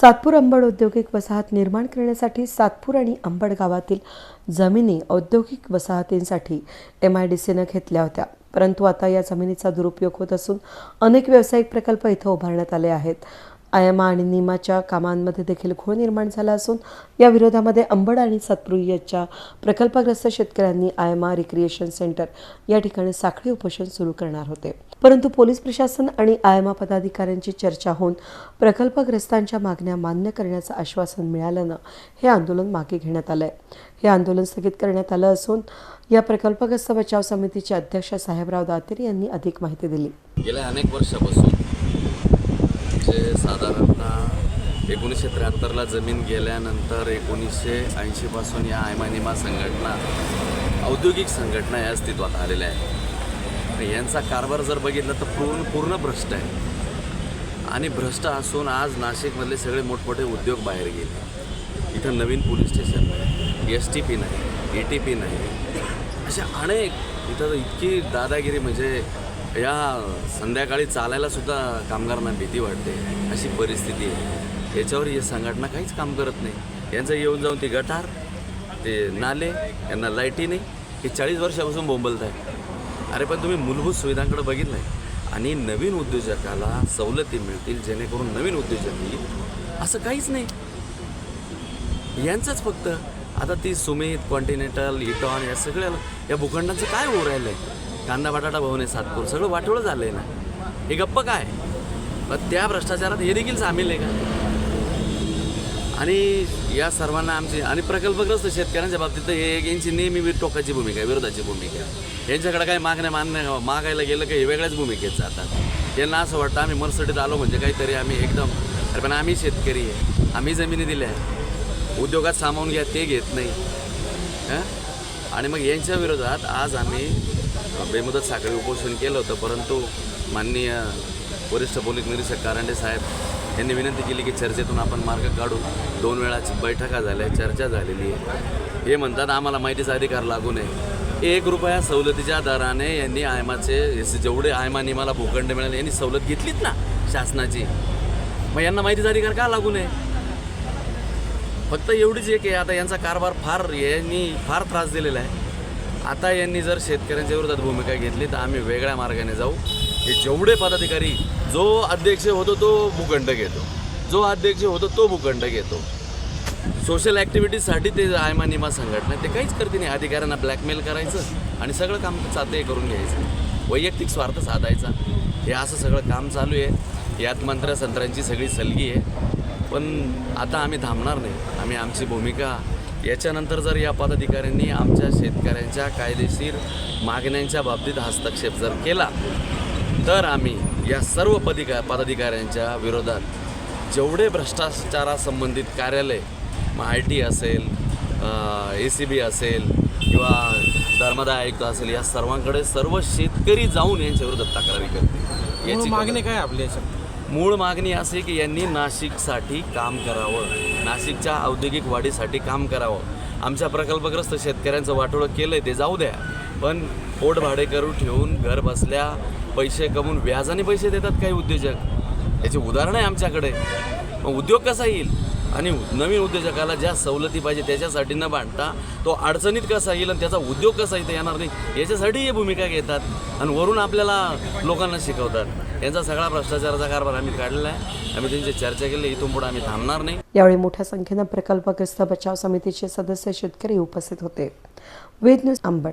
सातपूर अंबड औद्योगिक वसाहत निर्माण करण्यासाठी सातपूर आणि अंबड गावातील जमिनी औद्योगिक वसाहतींसाठी एम आय डी सीनं घेतल्या होत्या. परंतु आता या जमिनीचा दुरुपयोग होत असून अनेक व्यावसायिक प्रकल्प इथं उभारण्यात आले आहेत. आयमा आणि निमाच्या कामांमध्ये देखील घोळ निर्माण झाला असून या विरोधामध्ये अंबड आणि सातपुरीच्या प्रकल्पग्रस्त शेतकऱ्यांनी आयमा रिक्रिएशन सेंटर या ठिकाणी साखळी उपोषण सुरू करणार होते. परंतु पोलीस प्रशासन आणि आयमा पदाधिकाऱ्यांची चर्चा होऊन प्रकल्पग्रस्तांच्या मागण्या मान्य करण्याचं आश्वासन मिळाल्यानं हे आंदोलन मागे घेण्यात आलंय. हे आंदोलन स्थगित करण्यात आलं असून या प्रकल्पग्रस्त बचाव समितीचे अध्यक्ष साहेबराव दातेर यांनी अधिक माहिती दिली. गेल्या अनेक वर्षापासून म्हणजे साधारणतः एकोणीसशे त्र्याहत्तरला जमीन गेल्यानंतर एकोणीसशे ऐंशीपासून या आयमानिमा संघटना औद्योगिक संघटना या अस्तित्वात आलेल्या आहेत. यांचा कारभार जर बघितला तर पूर्ण पूर्ण भ्रष्ट आहे. आणि भ्रष्ट असून आज नाशिकमधले सगळे मोठमोठे उद्योग बाहेर गेले. इथं नवीन पोलीस स्टेशन नाही एस टी पी नाही ए टी पी नाही. अशा अनेक इथं इतकी दादागिरी म्हणजे या संध्याकाळी चालायला सुद्धा कामगारांना भीती वाटते. अशी परिस्थिती आहे. याच्यावर ही संघटना काहीच काम करत नाही. यांचं येऊन जाऊन ती गटार ते नाले यांना लाईटी नाही. हे चाळीस वर्षापासून बोंबलत आहे अरे पण तुम्ही मूलभूत सुविधांकडे बघितलं आहे आणि नवीन उद्योजकाला सवलती मिळतील जेणेकरून नवीन उद्योजक येईल. असं काहीच नाही. यांचंच फक्त. आता ती सुमित कॉन्टिनेंटल इटॉन या सगळ्या या भूखंडांचं काय होऊ राहिलं आहे कांदा बटाटा भवन आहे सातपूर सगळं वाटोळं झालं आहे ना. हे गप्प काय? मग त्या भ्रष्टाचारात हे देखील सामील आहे का? आणि या सर्वांना आमची आणि प्रकल्पग्रस्त शेतकऱ्यांच्या बाबतीत तर हे यांची नेहमी वि- टोकाची भूमिका आहे विरोधाची भूमिका आहे. यांच्याकडे काही मागण्या मान्य मागायला गेलं काही हे वेगळ्याच भूमिकेत जातात. यांना असं वाटतं आम्ही मरसडीत आलो म्हणजे काहीतरी आम्ही एकदम अरे पण आम्ही शेतकरी आहे. आम्ही जमिनी दिल्या आहे उद्योगात सामावून घ्या ते घेत नाही. हां? आणि मग यांच्या विरोधात आज आम्ही बेमुदत साखळी उपोषण केलं होतं परंतु माननीय वरिष्ठ पोलीस निरीक्षक कारंडे साहेब यांनी विनंती केली की चर्चेतून आपण मार्ग काढू. दोन वेळाची बैठका झाल्या चर्चा झालेली आहे. हे म्हणतात आम्हाला माहितीचा अधिकार लागू नये. एक रुपया सवलतीच्या दराने यांनी आयमाचे जेवढे आयमा मला भूखंड मिळाले यांनी सवलत घेतलीच ना शासनाची? मग यांना माहितीचा अधिकार का लागू नये? फक्त एवढीच एक आहे आता यांचा कारभार फार यांनी फार त्रास दिलेला आहे. आता यांनी जर शेतकऱ्यांच्या विरोधात भूमिका घेतली तर आम्ही वेगळ्या मार्गाने जाऊ. हे जेवढे पदाधिकारी जो अध्यक्ष होतो तो भूखंड घेतो. जो अध्यक्ष होतो तो भूखंड घेतो. सोशल ॲक्टिव्हिटीजसाठी ते आयमा निमा संघटना ते काहीच करते नाही. अधिकाऱ्यांना ब्लॅकमेल करायचं आणि सगळं काम चाते करून घ्यायचं. वैयक्तिक स्वार्थ साधायचा. हे असं सगळं काम चालू आहे. यात संत्रांची सगळी सलगी आहे. पण आता आम्ही थांबणार नाही. आम्ही आमची भूमिका याच्यानंतर जर या पदाधिकाऱ्यांनी आमच्या शेतकऱ्यांच्या कायदेशीर मागण्यांच्या बाबतीत हस्तक्षेप जर केला तर आम्ही या सर्व पदिका पदाधिकाऱ्यांच्या विरोधात जेवढे भ्रष्टाचारासंबंधित कार्यालय मग आय टी असेल ए सी बी असेल किंवा धर्मदाय आयुक्त असेल या सर्वांकडे सर्व शेतकरी जाऊन यांच्या विरोधात तक्रारी करते याची मागणी काय आपली याच्यात? मूळ मागणी अशी की यांनी नाशिकसाठी काम करावं. नाशिकच्या औद्योगिक वाढीसाठी काम करावं. आमच्या प्रकल्पग्रस्त शेतकऱ्यांचं वाटोळं केलं आहे ते जाऊ द्या. पण पोट भाडे करून ठेवून घर बसल्या पैसे कमवून व्याजाने पैसे देतात काही उद्योजक. याची उदाहरणं आहे आमच्याकडे. मग उद्योग कसा येईल? आणि नवीन उद्योजकाला ज्या सवलती पाहिजे त्याच्यासाठी न बांधता तो अडचणीत कसा येईल आणि त्याचा उद्योग कसा इथं येणार नाही याच्यासाठी हे भूमिका घेतात. आणि वरून आपल्याला लोकांना शिकवतात. यांचा सगळा भ्रष्टाचाराचा कारभार आम्ही काढलेला आहे. आम्ही त्यांची चर्चा केली इथून पुढे आम्ही थांबणार नाही. यावेळी मोठ्या संख्येनं प्रकल्पग्रस्त बचाव समितीचे सदस्य शेतकरी उपस्थित होते. वेद न्यूज अंबड.